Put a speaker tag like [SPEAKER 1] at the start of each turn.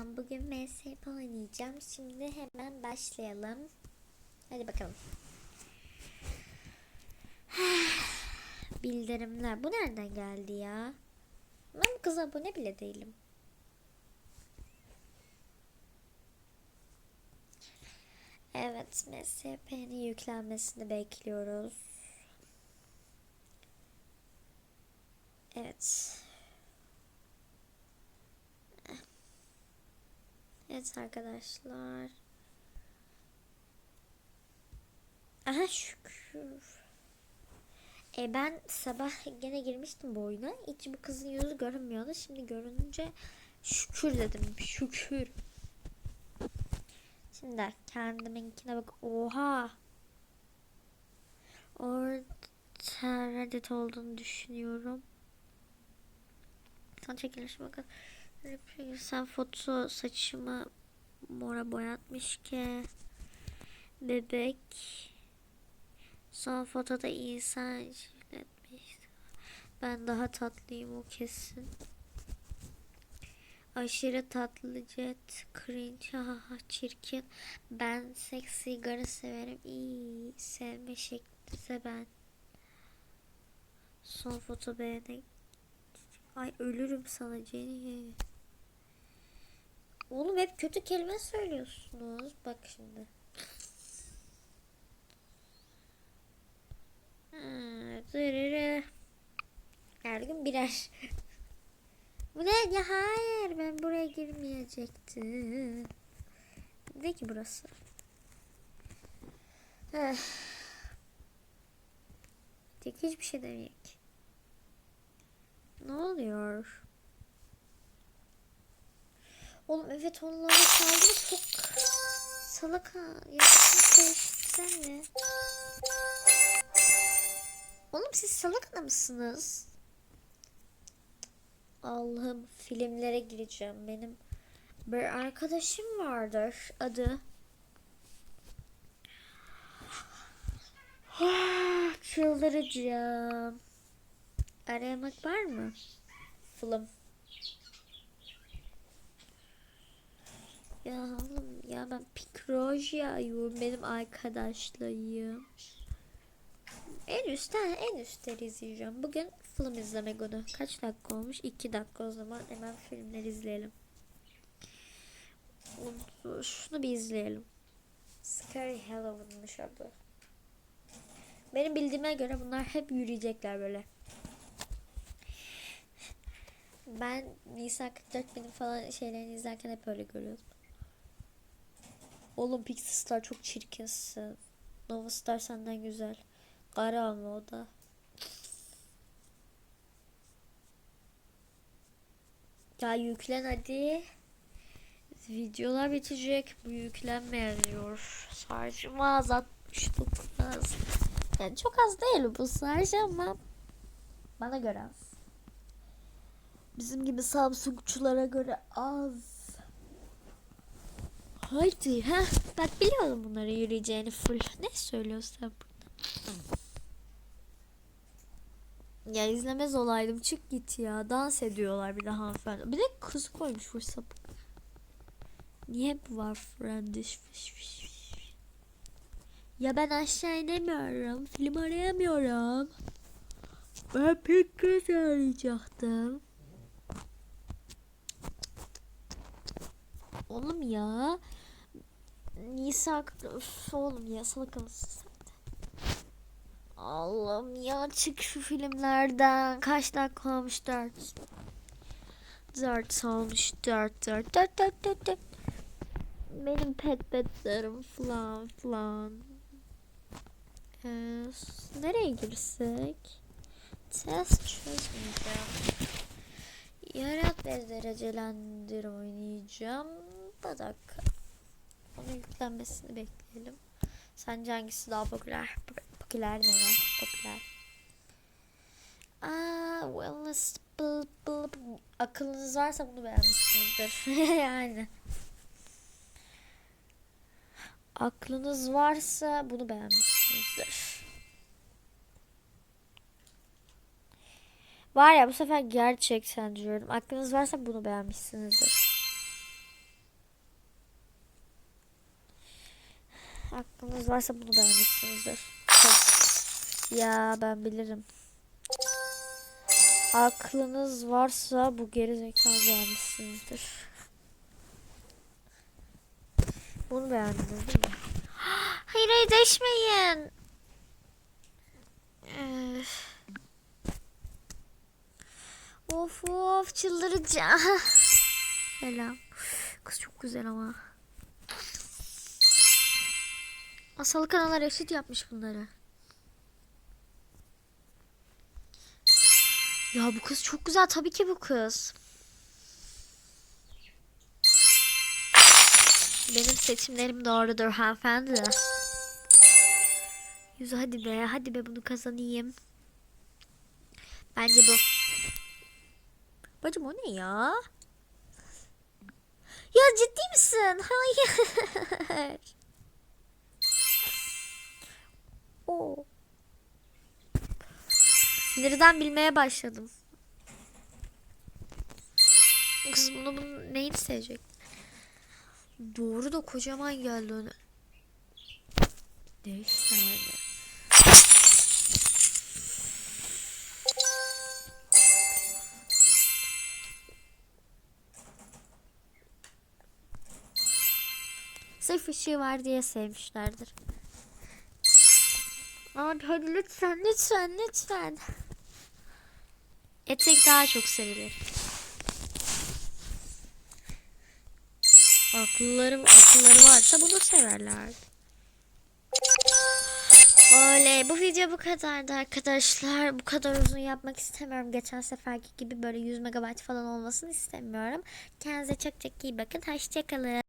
[SPEAKER 1] Ben bugün MSP oynayacağım. Şimdi hemen başlayalım. Hadi bakalım. Bildirimler. Bu nereden geldi ya? Ben bu kıza abone bile değilim. Evet, MSP'nin yüklenmesini bekliyoruz. Evet. Evet arkadaşlar. Aha şükür. E ben sabah gene girmiştim bu oyuna. Hiç bu kızın yüzü görünmüyordu. Şimdi görününce şükür dedim. Şükür. Şimdi kendiminkine bak. Oha. Orada Reddit olduğunu düşünüyorum. Son çekiliş bakın. Sen foto saçımı mora boyatmış ki. Bebek. Son fotoda insan etmiş. Ben daha tatlıyım o kesin. Aşırı tatlı jet. Cringe. Haha çirkin. Ben seks sigara severim. İyi. Sevme şekli ise ben. Son foto beğenek. Ay ölürüm sana Jenny. Oğlum hep kötü kelime söylüyorsunuz. Bak şimdi. Her gün birer. Bu ne? Ya hayır ben buraya girmeyecektim. Ne ki burası? Tek hiçbir şey demeyek. Ne oluyor? Oğlum evet onları çaldı çok salak ha. Ya sen ne? Oğlum siz salak mısınız? Allah'ım filmlere gireceğim. Benim bir arkadaşım vardır. Adı Çıldıracağım. Arayamak var mı? Film. Ya oğlum ya ben Pikroja'yım benim arkadaşlarım. En üstten en üstleri izleyeceğim. Bugün film izleme günü. Kaç dakika olmuş? 2 dakika o zaman hemen filmler izleyelim. Şunu bir izleyelim. Scary Halloween'mış adı. Benim bildiğime göre bunlar hep yürüyecekler böyle. Ben Nisa 44 benim falan şeylerini izlerken hep öyle görüyordum. Oğlum Pixie Star çok çirkinsin. Nova Star senden güzel. Kara ama o da. Ya yüklen hadi. Videolar bitecek. Bu yüklenme diyor. Şarjımı azaltmıştık az. Yani çok az değil bu şarj ama bana göre az. Bizim gibi Samsungçulara göre az. Haydi ha bak biliyorum bunları yürüyeceğini full. Ne söylüyorsun burada? Ya izlemez olaydım çık git ya. Dans ediyorlar bir de hanımefendi. Bir de kız koymuş bu sapık. Niye bu var friendish fiş fiş fiş. Ya ben aşağı inemiyorum. Film arayamıyorum. Ben pek göz arayacaktım. Oğlum ya. Nisa oğlum ya salak de. Allah'ım ya çık şu filmlerden. Kaç dakika olmuş? Dört. Dört olmuş. Dört dört dört dört dört dört. Benim pet petlerim falan falan. Ee, nereye girsek? Test çözmeyeceğim. Yarat ve derecelendir oynayacağım. Bir dakika. Onun yüklenmesini bekleyelim. Sence hangisi daha popüler? Popüler ne var? Popüler. Aa, wellness bıl bıl bıl. Akılınız varsa bunu beğenmişsinizdir. yani. Aklınız varsa bunu beğenmişsinizdir. Var ya bu sefer gerçekten diyorum. Aklınız varsa bunu beğenmişsinizdir. Aklınız varsa bunu beğenmişsinizdir. Tabii. Ya ben bilirim. Aklınız varsa bu geri zekalı beğenmişsinizdir. Bunu beğendiniz değil mi? Hayır hayır değişmeyin. Of of çıldıracağım. Selam. Kız çok güzel ama. Asal kanallar eşit yapmış bunları. Ya bu kız çok güzel tabii ki bu kız. Benim seçimlerim doğrudur hanımefendi. Yüzü hadi be hadi be bunu kazanayım. Bence bu. Bacım o ne ya? Ya ciddi misin? Hayır. O. Sinirden bilmeye başladım. Kız bunu, bunu neyini sevecek? Doğru da kocaman geldi öne. Değiş yani. Sırf ışığı var diye sevmişlerdir. Abi hadi lütfen lütfen lütfen. Etek daha çok sevilir. Akılları, akılları varsa bunu severler. Oley bu video bu kadardı arkadaşlar. Bu kadar uzun yapmak istemiyorum. Geçen seferki gibi böyle 100 MB falan olmasını istemiyorum. Kendinize çok çok iyi bakın. Hoşçakalın.